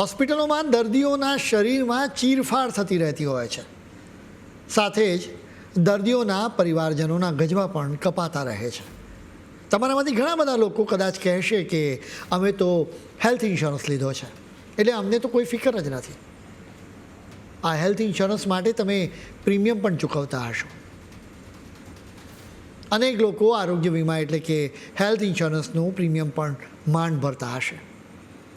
હોસ્પિટલોમાં દર્દીઓના શરીરમાં ચીરફાડ થતી રહેતી હોય છે. સાથે જ દર્દીઓના પરિવારજનોના ગજવા પણ કપાતા રહે છે. તમારામાંથી ઘણા બધા લોકો કદાચ કહેશે કે અમે તો હેલ્થ ઇન્સ્યોરન્સ લીધો છે. એટલે અમને તો કોઈ ફિકર જ નથી. આ હેલ્થ ઇન્સ્યોરન્સ માટે તમે પ્રીમિયમ પણ ચૂકવતા હશો. અનેક લોકો આરોગ્ય વીમા એટલે કે હેલ્થ ઇન્સ્યોરન્સનું પ્રીમિયમ પણ માંડ ભરતા હશે.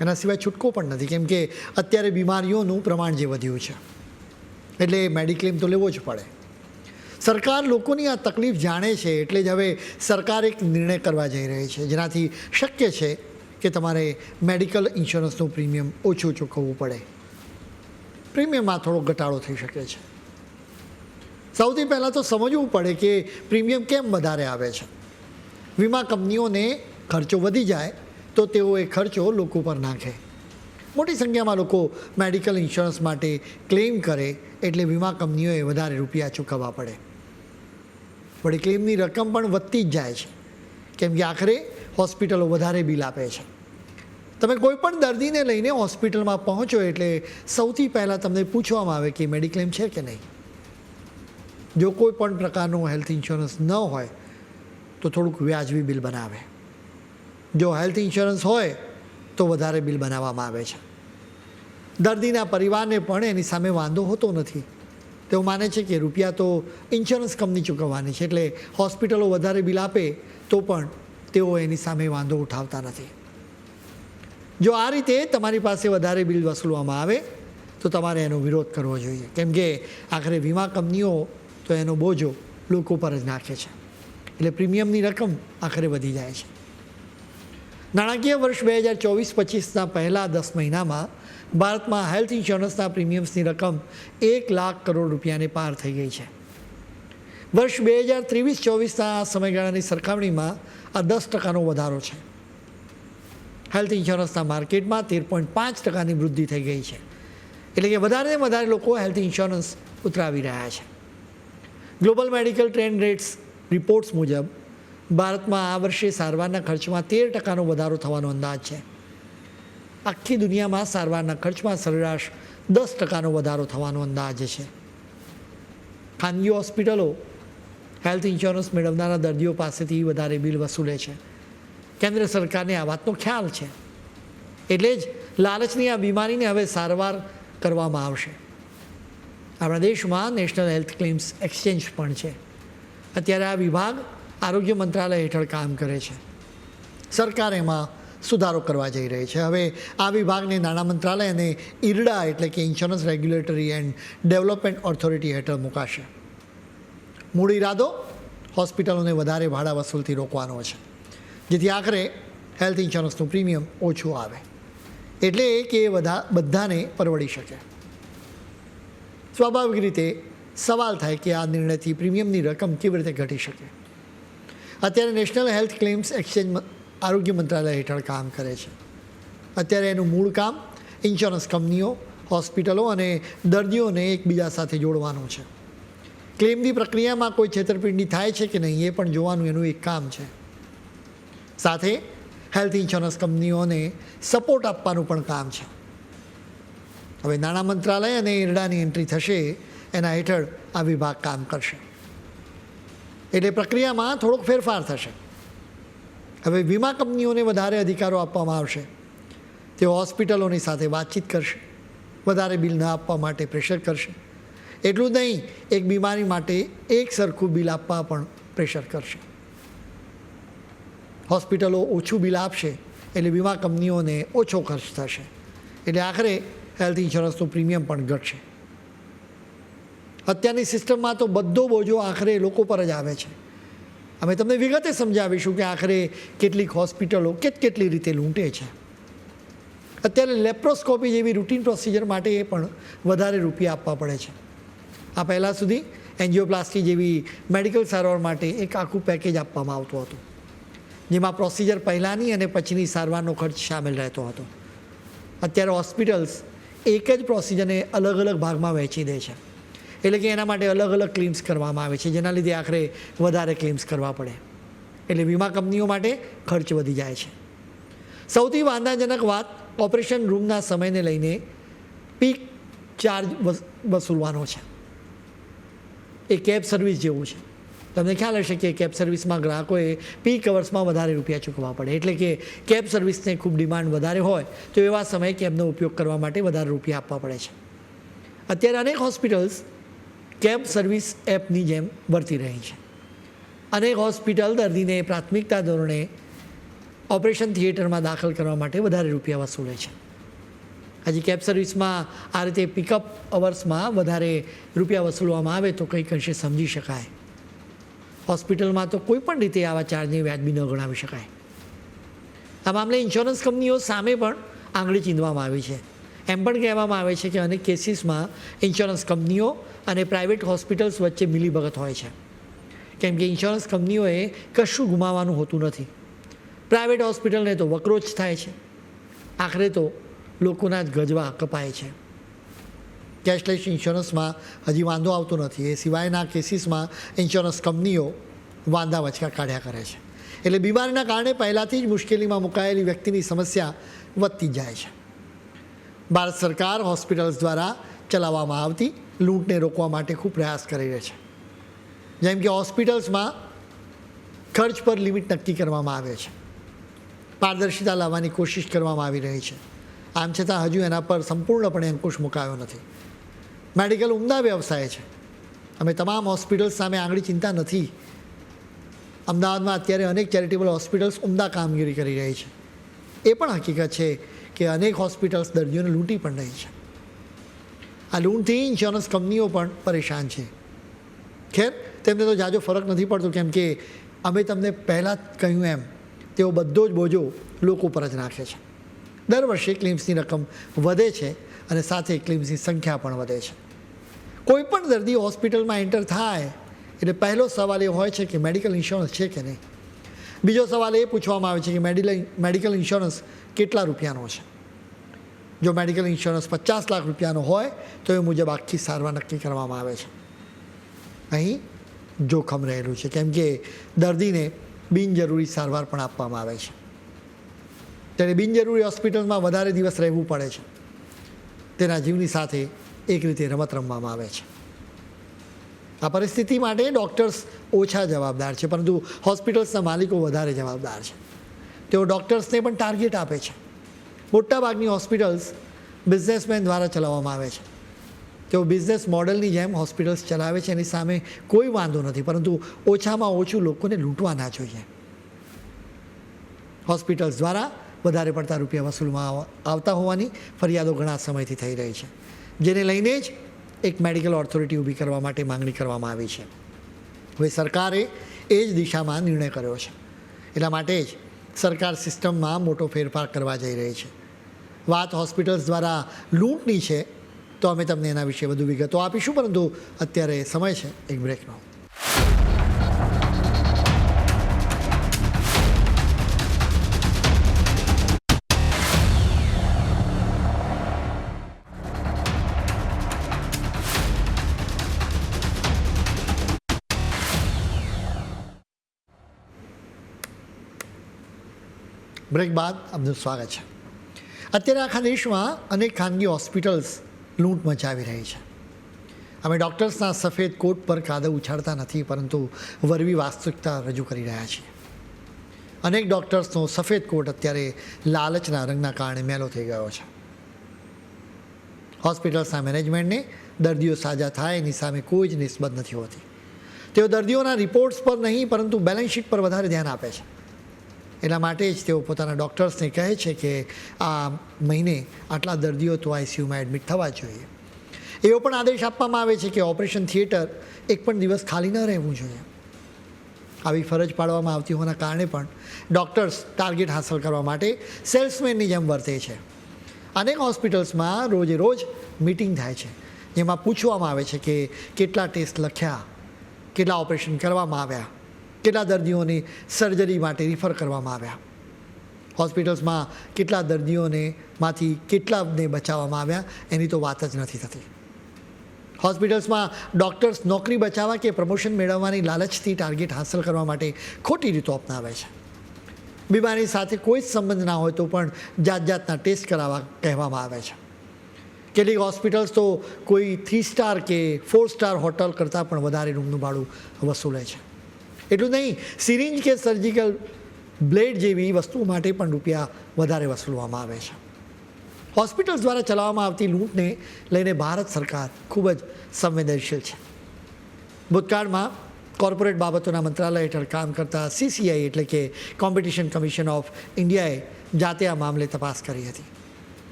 એના સિવાય છૂટકો પણ નથી. કેમ કે અત્યારે બીમારીઓનું પ્રમાણ જે વધ્યું છે, એટલે મેડિક્લેમ તો લેવો જ પડે. સરકાર લોકોની આ તકલીફ જાણે છે, એટલે જ હવે સરકાર એક નિર્ણય કરવા જઈ રહી છે, જેનાથી શક્ય છે કે તમારે મેડિકલ ઇન્સ્યોરન્સનું પ્રીમિયમ ઓછું ચૂકવવું પડે. પ્રીમિયમમાં થોડો ઘટાડો થઈ શકે છે. સૌથી પહેલાં તો સમજવું પડે કે પ્રીમિયમ કેમ વધારે આવે છે. વીમા કંપનીઓને ખર્ચો વધી જાય તો તેઓ એ ખર્ચો લોકો પર નાખે. મોટી સંખ્યામાં લોકો મેડિકલ ઇન્સ્યોરન્સ માટે ક્લેમ કરે એટલે વીમા કંપનીઓએ વધારે રૂપિયા ચૂકવવા પડે. વળી ક્લેમની રકમ પણ વધતી જ જાય છે. કેમ કે આખરે હોસ્પિટલો વધારે બિલ આપે છે. તમે કોઈ પણ દર્દીને લઈને હોસ્પિટલમાં પહોંચો એટલે સૌથી પહેલાં તમને પૂછવામાં આવે કે મેડિક્લેમ છે કે નહીં. જો કોઈ પણ પ્રકારનું હેલ્થ ઇન્સ્યોરન્સ ન હોય, તો થોડુંક વ્યાજબી બિલ બનાવે. જો હેલ્થ ઇન્સ્યોરન્સ હોય, તો વધારે બિલ બનાવવામાં આવે છે. દર્દીના પરિવારને પણ એની સામે વાંધો હોતો નથી. તેઓ માને છે કે રૂપિયા તો ઇન્સ્યોરન્સ કંપની ચૂકવવાની છે, એટલે હોસ્પિટલો વધારે બિલ આપે, તો પણ તેઓ એની સામે વાંધો ઉઠાવતા નથી. જો આ રીતે તમારી પાસે વધારે બિલ વસૂલવામાં આવે, તો તમારે એનો વિરોધ કરવો જોઈએ. કેમ કે આખરે વીમા કંપનીઓ તો એનો બોજો લોકો પર જ નાખે છે. એટલે પ્રીમિયમની રકમ આખરે વધી જાય છે. નાણાકીય વર્ષ બે હજાર ચોવીસ પચીસના પહેલા દસ મહિનામાં ભારતમાં હેલ્થ ઇન્સ્યોરન્સના પ્રીમિયમ્સની રકમ એક લાખ કરોડ રૂપિયાને પાર થઈ ગઈ છે. વર્ષ બે હજાર ત્રેવીસ ચોવીસના સમયગાળાની સરખામણીમાં આ દસ ટકાનો વધારો છે. હેલ્થ ઇન્સ્યોરન્સના માર્કેટમાં તેર પોઈન્ટ પાંચ ટકાની વૃદ્ધિ થઈ ગઈ છે. એટલે કે વધારે ને વધારે લોકો હેલ્થ ઇન્સ્યોરન્સ ઉતરાવી રહ્યા છે. Global medical trend rates reports મુજબ ભારતમાં આ વર્ષે સારવારના ખર્ચમાં તેર ટકાનો વધારો થવાનો અંદાજ છે. આખી દુનિયામાં સારવારના ખર્ચમાં સરેરાશ દસ ટકાનો વધારો થવાનો અંદાજ છે. ખાનગી હોસ્પિટલો હેલ્થ ઇન્સ્યોરન્સ મેળવનારા દર્દીઓ પાસેથી વધારે બિલ વસૂલે છે. કેન્દ્ર સરકારને આ વાતનો ખ્યાલ છે. એટલે જ લાલચની આ બીમારીને હવે સારવાર કરવામાં આવશે. આપણા દેશમાં નેશનલ હેલ્થ ક્લેમ્સ એક્સચેન્જ પણ છે. અત્યારે આ વિભાગ આરોગ્ય મંત્રાલય હેઠળ કામ કરે છે. સરકાર એમાં સુધારો કરવા જઈ રહી છે. હવે આ વિભાગને નાણાં મંત્રાલય અને ઈરડા એટલે કે insurance regulatory and development authority હેઠળ મુકાશે. મૂળ ઇરાદો હોસ્પિટલોને વધારે ભાડા વસૂલથી રોકવાનો છે. જેથી આખરે હેલ્થ ઇન્સ્યોરન્સનું પ્રીમિયમ ઓછું આવે. એટલે કે એ બધા, બધાને પરવડી શકે. સ્વાભાવિક રીતે સવાલ થાય કે આ નિર્ણયથી પ્રીમિયમની રકમ કેવી રીતે ઘટી શકે? અત્યારે નેશનલ હેલ્થ ક્લેમ્સ એક્સચેન્જ આરોગ્ય મંત્રાલય હેઠળ કામ કરે છે. અત્યારે એનું મૂળ કામ ઇન્સ્યોરન્સ કંપનીઓ, હોસ્પિટલો અને દર્દીઓને એકબીજા સાથે જોડવાનું છે. ક્લેમની પ્રક્રિયામાં કોઈ છેતરપિંડી થાય છે કે નહીં એ પણ જોવાનું એનું એક કામ છે. સાથે હેલ્થ ઇન્સ્યોરન્સ કંપનીઓને સપોર્ટ આપવાનું પણ કામ છે. હવે નાણાં મંત્રાલય અને ઈરડાની એન્ટ્રી થશે એના હેઠળ આ વિભાગ કામ કરશે. એટલે પ્રક્રિયામાં થોડોક ફેરફાર થશે. હવે વીમા કંપનીઓને વધારે અધિકારો આપવામાં આવશે. તેઓ હોસ્પિટલોની સાથે વાતચીત કરશે. વધારે બિલ ન આપવા માટે પ્રેશર કરશે. એટલું જ નહીં, એક બીમારી માટે એક સરખું બિલ આપવા પણ પ્રેશર કરશે. હોસ્પિટલો ઓછું બિલ આપશે, એટલે વીમા કંપનીઓને ઓછો ખર્ચ થશે. એટલે આખરે હેલ્થ ઇન્સ્યોરન્સનું પ્રીમિયમ પણ ઘટશે. અત્યારની સિસ્ટમમાં તો બધો બોજો આખરે લોકો પર જ આવે છે. અમે તમને વિગતે સમજાવીશું કે આખરે કેટલીક હોસ્પિટલો કેટ કેટલી રીતે લૂંટે છે. અત્યારે લેપ્રોસ્કોપી જેવી રૂટીન પ્રોસિજર માટે એ પણ વધારે રૂપિયા આપવા પડે છે. આ પહેલાં સુધી એન્જિયોપ્લાસ્ટી જેવી મેડિકલ સારવાર માટે એક આખું પેકેજ આપવામાં આવતું હતું. જેમાં પ્રોસિજર પહેલાંની અને પછીની સારવારનો ખર્ચ સામેલ રહેતો હતો. અત્યારે હોસ્પિટલ્સ એક જ પ્રોસિજરને અલગ અલગ ભાગમાં વહેંચી દે છે. એટલે કે એના માટે અલગ અલગ ક્લેમ્સ કરવામાં આવે છે, જેના લીધે આખરે વધારે ક્લેમ્સ કરવા પડે. એટલે વીમા કંપનીઓ માટે ખર્ચ વધી જાય છે. સૌથી વાંધાજનક વાત, ઓપરેશન રૂમના સમયને લઈને પીક ચાર્જ વસ- વસૂલવાનો છે. એ કેબ સર્વિસ જેવું છે. તમને ખ્યાલ હશે કે કેબ સર્વિસમાં ગ્રાહકોએ પીક અવર્સમાં વધારે રૂપિયા ચૂકવવા પડે. એટલે કે કેબ સર્વિસને ખૂબ ડિમાન્ડ વધારે હોય, તો એવા સમયે કેબનો ઉપયોગ કરવા માટે વધારે રૂપિયા આપવા પડે છે. અત્યારે અનેક હોસ્પિટલ્સ કેબ સર્વિસ એપની જેમ વર્તી રહી છે. અનેક હોસ્પિટલ દર્દીને પ્રાથમિકતા ધોરણે ઓપરેશન થિયેટરમાં દાખલ કરવા માટે વધારે રૂપિયા વસૂલે છે. હજી કેબ સર્વિસમાં આ રીતે પિકઅપ અવર્સમાં વધારે રૂપિયા વસૂલવામાં આવે તો કંઈક અંશે સમજી શકાય. હોસ્પિટલમાં તો કોઈ પણ રીતે આવા ચાર્જને વ્યાજબી ન ગણાવી શકાય. આ મામલે ઇન્સ્યોરન્સ કંપનીઓ સામે પણ આંગળી ચીંધવામાં આવી છે. એમ પણ કહેવામાં આવે છે કે અનેક કેસીસમાં ઇન્સ્યોરન્સ કંપનીઓ અને પ્રાઇવેટ હોસ્પિટલ્સ વચ્ચે મિલીભગત હોય છે. કેમ કે ઇન્સ્યોરન્સ કંપનીઓએ કશું ગુમાવવાનું હોતું નથી. પ્રાઇવેટ હોસ્પિટલને તો વક્રોચ થાય છે. આખરે તો લોકોના જ ગજવા કપાય છે. કેશલેસ ઇન્સ્યોરન્સમાં હજી વાંધો આવતો નથી. એ સિવાયના કેસીસમાં ઇન્સ્યોરન્સ કંપનીઓ વાંધા વચકા કાઢ્યા કરે છે. એટલે બીમારીના કારણે પહેલાંથી જ મુશ્કેલીમાં મુકાયેલી વ્યક્તિની સમસ્યા વધતી જાય છે. ભારત સરકાર હોસ્પિટલ્સ દ્વારા ચલાવવામાં આવતી લૂંટને રોકવા માટે ખૂબ પ્રયાસ કરી રહી છે. જેમ કે હોસ્પિટલ્સમાં ખર્ચ પર લિમિટ નક્કી કરવામાં આવે છે. પારદર્શિતા લાવવાની કોશિશ કરવામાં આવી રહી છે. આમ છતાં હજુ એના પર સંપૂર્ણપણે અંકુશ મુકાયો નથી. મેડિકલ ઉમદા વ્યવસાય છે. અમે તમામ હોસ્પિટલ્સ સામે આંગળી ચિંતા નથી. અમદાવાદમાં અત્યારે અનેક ચેરિટેબલ હોસ્પિટલ્સ ઉમદા કામગીરી કરી રહી છે. એ પણ હકીકત છે કે અનેક હોસ્પિટલ્સ દર્દીઓને લૂંટી પણ રહી છે. આ લૂંટથી ઇન્સ્યોરન્સ કંપનીઓ પણ પરેશાન છે. ખેર, તેમને તો જાજો ફરક નથી પડતો કેમ કે અમે તમને પહેલાં જ કહ્યું એમ, તેઓ બધો જ બોજો લોકો પર જ નાખે છે. દર વર્ષે ક્લેમ્સની રકમ વધે છે અને સાથે ક્લેમ્સની સંખ્યા પણ વધે છે. કોઈ પણ દર્દી હોસ્પિટલમાં એન્ટર થાય, એટલે પહેલો સવાલ એ હોય છે કે મેડિકલ ઇન્સ્યોરન્સ છે કે નહીં? બીજો સવાલ એ પૂછવામાં આવે છે કે મેડિકલ મેડિકલ ઇન્સ્યોરન્સ કેટલા રૂપિયાનો છે? જો મેડિકલ ઇન્સ્યોરન્સ પચાસ લાખ રૂપિયાનો હોય, તો એ મુજબ આખી સારવાર નક્કી કરવામાં આવે છે. અહીં જોખમ રહેલું છે, કેમ કે દર્દીને બિનજરૂરી સારવાર પણ આપવામાં આવે છે. ત્યારે બિનજરૂરી હોસ્પિટલમાં વધારે દિવસ રહેવું પડે છે. તેના જીવની સાથે એક રીતે રમત રમવામાં આવે છે. આ પરિસ્થિતિ માટે ડૉક્ટર્સ ઓછા જવાબદાર છે, પરંતુ હોસ્પિટલ્સના માલિકો વધારે જવાબદાર છે. તેઓ ડૉક્ટર્સને પણ ટાર્ગેટ આપે છે. મોટાભાગની હોસ્પિટલ્સ બિઝનેસમેન દ્વારા ચલાવવામાં આવે છે. તેઓ બિઝનેસ મોડલની જેમ હોસ્પિટલ્સ ચલાવે છે, એની સામે કોઈ વાંધો નથી, પરંતુ ઓછામાં ઓછું લોકોને લૂંટવા ના જોઈએ. હોસ્પિટલ્સ દ્વારા વધારે પડતા રૂપિયા વસૂલમાં આવતા હોવાની ફરિયાદો ઘણા સમયથી થઈ રહી છે. જેને લઈને જ એક મેડિકલ ઓથોરિટી ઊભી કરવા માટે માંગણી કરવામાં આવી છે. હવે સરકારે એ જ દિશામાં નિર્ણય કર્યો છે. એટલા માટે જ સરકાર સિસ્ટમમાં મોટો ફેરફાર કરવા જઈ રહી છે. વાત હોસ્પિટલ્સ દ્વારા લૂંટની છે, તો અમે તમને એના વિશે વધુ વિગતો આપીશું, પરંતુ અત્યારે સમય છે, એક બ્રેકનો બ્રેક બાદ આપનું સ્વાગત છે. અત્યારે આખા દેશમાં અનેક ખાનગી હોસ્પિટલ્સ લૂંટ મચાવી રહી છે. અમે ડૉક્ટર્સના સફેદ કોટ પર કાદવ ઉછાળતા નથી, પરંતુ વરવી વાસ્તવિકતા રજૂ કરી રહ્યા છીએ. અનેક ડૉક્ટર્સનો સફેદ કોટ અત્યારે લાલચના રંગના કારણે મેલો થઈ ગયો છે. હોસ્પિટલ્સના મેનેજમેન્ટને દર્દીઓ સાજા થાય, એની સામે કોઈ જ નિસ્બત નથી હોતી. તેઓ દર્દીઓના રિપોર્ટ્સ પર નહીં, પરંતુ બેલેન્સ શીટ પર વધારે ધ્યાન આપે છે. એટલા માટે જ તેઓ પોતાના ડૉક્ટર્સને કહે છે કે આ મહિને આટલા દર્દીઓ તો આઈસીયુમાં એડમિટ થવા જોઈએ. એવો પણ આદેશ આપવામાં આવે છે કે ઓપરેશન થિયેટર એક પણ દિવસ ખાલી ન રહેવું જોઈએ. આવી ફરજ પાડવામાં આવતી હોવાના કારણે પણ ડૉક્ટર્સ ટાર્ગેટ હાંસલ કરવા માટે સેલ્સમેનની જેમ વર્તે છે. અનેક હોસ્પિટલ્સમાં રોજે રોજ મિટિંગ થાય છે, જેમાં પૂછવામાં આવે છે કે કેટલા ટેસ્ટ લખ્યા, કેટલા ઓપરેશન કરવામાં આવ્યા કેટલા દર્દીઓને સર્જરી માટે રિફર કરવામાં આવ્યા? હોસ્પિટલ્સમાં કેટલા દર્દીઓને માંથી કેટલાને બચાવવામાં આવ્યા? એની તો વાત જ નથી થતી. હોસ્પિટલ્સમાં ડૉક્ટર્સ નોકરી બચાવવા કે પ્રમોશન મેળવવાની લાલચથી ટાર્ગેટ હાંસલ કરવા માટે ખોટી રીતો અપનાવે છે. બીમારી સાથે કોઈ જ સંબંધ ના હોય તો પણ જાત જાતના ટેસ્ટ કરાવવા કહેવામાં આવે છે. કેટલીક હોસ્પિટલ્સ તો કોઈ થ્રી સ્ટાર કે ફોર સ્ટાર હોટલ કરતાં પણ વધારે રૂમનું ભાડું વસૂલે છે. એટલું નહીં, સિરિંજ કે સર્જિકલ બ્લેડ જેવી વસ્તુઓ માટે પણ રૂપિયા વધારે વસૂલવામાં આવે છે. હોસ્પિટલ્સ દ્વારા ચલાવવામાં આવતી લૂંટને લઈને ભારત સરકાર ખૂબ જ સંવેદનશીલ છે. ભૂતકાળમાં કોર્પોરેટ બાબતોના મંત્રાલય હેઠળ કામ કરતા સીસીઆઈ એટલે કે કોમ્પિટિશન કમિશન ઓફ ઇન્ડિયાએ જાતે આ મામલે તપાસ કરી હતી.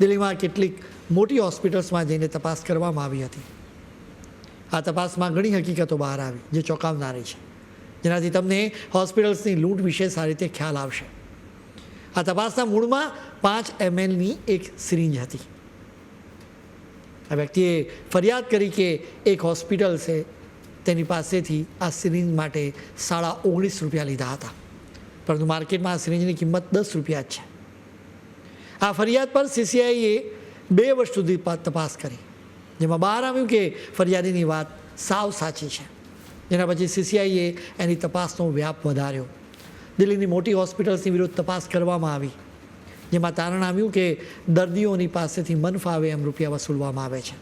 દિલ્હીમાં કેટલીક મોટી હોસ્પિટલ્સમાં જઈને તપાસ કરવામાં આવી હતી. આ તપાસમાં ઘણી હકીકતો બહાર આવી, જે ચોંકાવનારી છે. જેનાથી તમને હોસ્પિટલ્સની લૂંટ વિશે સારી રીતે ખ્યાલ આવશે. આ તપાસના મૂળમાં પાંચ એમએલની એક સિરિંજ હતી. આ વ્યક્તિએ ફરિયાદ કરી કે એક હોસ્પિટલ છે, તેની પાસેથી આ સિરિંજ માટે સાડા ઓગણીસ રૂપિયા લીધા હતા. પરંતુ માર્કેટમાં આ સિરિંજની કિંમત દસ રૂપિયા જ છે. આ ફરિયાદ પર સીસીઆઈએ બે વર્ષ સુધી તપાસ કરી, જેમાં બહાર આવ્યું કે ફરિયાદીની વાત સાવ સાચી છે. જેના પછી સીસીઆઈએ એની તપાસનો વ્યાપ વધાર્યો. દિલ્હીની મોટી હોસ્પિટલ્સની વિરુદ્ધ તપાસ કરવામાં આવી, જેમાં તારણ આવ્યું કે દર્દીઓની પાસેથી મન ફાવે એમ રૂપિયા વસૂલવામાં આવે છે.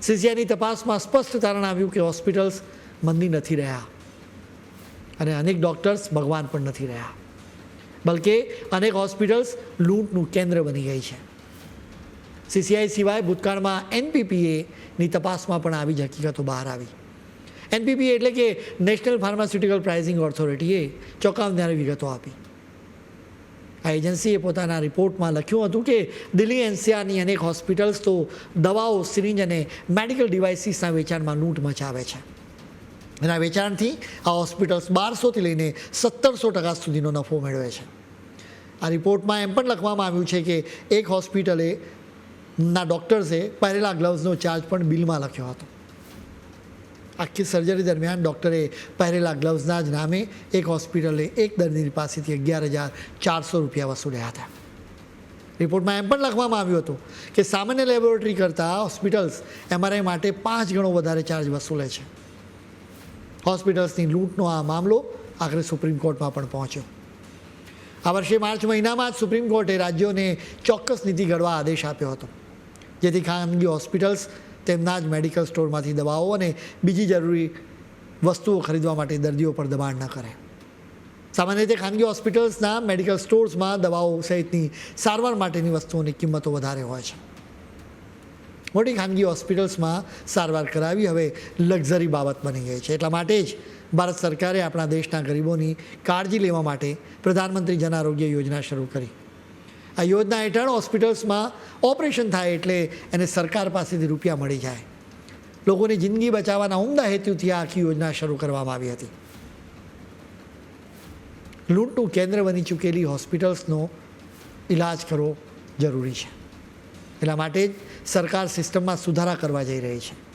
સીસીઆઈની તપાસમાં સ્પષ્ટ તારણ આવ્યું કે હોસ્પિટલ્સ મંદી નથી રહ્યા અને અનેક ડૉક્ટર્સ ભગવાન પણ નથી રહ્યા. બલકે અનેક હોસ્પિટલ્સ લૂંટનું કેન્દ્ર બની ગઈ છે. સીસીઆઈ સિવાય ભૂતકાળમાં એનપીપીએની તપાસમાં પણ આવી જ હકીકતો બહાર આવી. એનપીપીએ એટલે કે નેશનલ ફાર્માસ્યુટિકલ પ્રાઇઝિંગ ઓથોરિટીએ ચોંકાવનારી વિગતો આપી. આ એજન્સીએ પોતાના રિપોર્ટમાં લખ્યું હતું કે દિલ્હી એનસીઆરની અનેક હોસ્પિટલ્સ તો દવાઓ, સિરિંજ અને મેડિકલ ડિવાઇસીસના વેચાણમાં લૂંટ મચાવે છે. એના વેચાણથી આ હોસ્પિટલ્સ બારસોથી લઈને સત્તરસો ટકા સુધીનો નફો મેળવે છે. આ રિપોર્ટમાં એમ પણ લખવામાં આવ્યું છે કે એક હોસ્પિટલે ના ડૉક્ટર્સે પહેરેલા ગ્લવ્સનો ચાર્જ પણ બિલમાં લખ્યો હતો. આખી સર્જરી દરમિયાન ડૉક્ટરે પહેરેલા ગ્લવ્સના જ નામે એક હોસ્પિટલે એક દર્દીની પાસેથી અગિયાર હજાર ચારસો રૂપિયા વસૂલ્યા હતા. રિપોર્ટમાં એમ પણ લખવામાં આવ્યું હતું કે સામાન્ય લેબોરેટરી કરતાં હોસ્પિટલ્સ એમઆરઆઈ માટે પાંચ ગણો વધારે ચાર્જ વસૂલે છે. હોસ્પિટલ્સની લૂંટનો આ મામલો આખરે સુપ્રીમ કોર્ટમાં પણ પહોંચ્યો. આ વર્ષે માર્ચ મહિનામાં જ સુપ્રીમ કોર્ટે રાજ્યોને ચોક્કસ નીતિ ઘડવા આદેશ આપ્યો હતો, જેથી ખાનગી હોસ્પિટલ્સ તેમના જ મેડિકલ સ્ટોરમાંથી દવાઓ અને બીજી જરૂરી વસ્તુઓ ખરીદવા માટે દર્દીઓ પર દબાણ ન કરે. સામાન્ય રીતે ખાનગી હોસ્પિટલ્સના મેડિકલ સ્ટોર્સમાં દવાઓ સહિતની સારવાર માટેની વસ્તુઓની કિંમતો વધારે હોય છે. મોટી ખાનગી હોસ્પિટલ્સમાં સારવાર કરાવી હવે લક્ઝરી બાબત બની ગઈ છે. એટલા માટે જ ભારત સરકારે આપણા દેશના ગરીબોની કાળજી લેવા માટે પ્રધાનમંત્રી જન આરોગ્ય યોજના શરૂ કરી. આ યોજના હેઠળ હોસ્પિટલ્સમાં ઓપરેશન થાય એટલે એને સરકાર પાસેથી રૂપિયા મળી જાય. લોકોની જિંદગી બચાવવાના ઉમદા હેતુથી આ આખી યોજના શરૂ કરવામાં આવી હતી. લૂંટનું કેન્દ્ર બની ચૂકેલી હોસ્પિટલ્સનો ઈલાજ કરવો જરૂરી છે. એટલા માટે જ સરકાર સિસ્ટમમાં સુધારા કરવા જઈ રહી છે.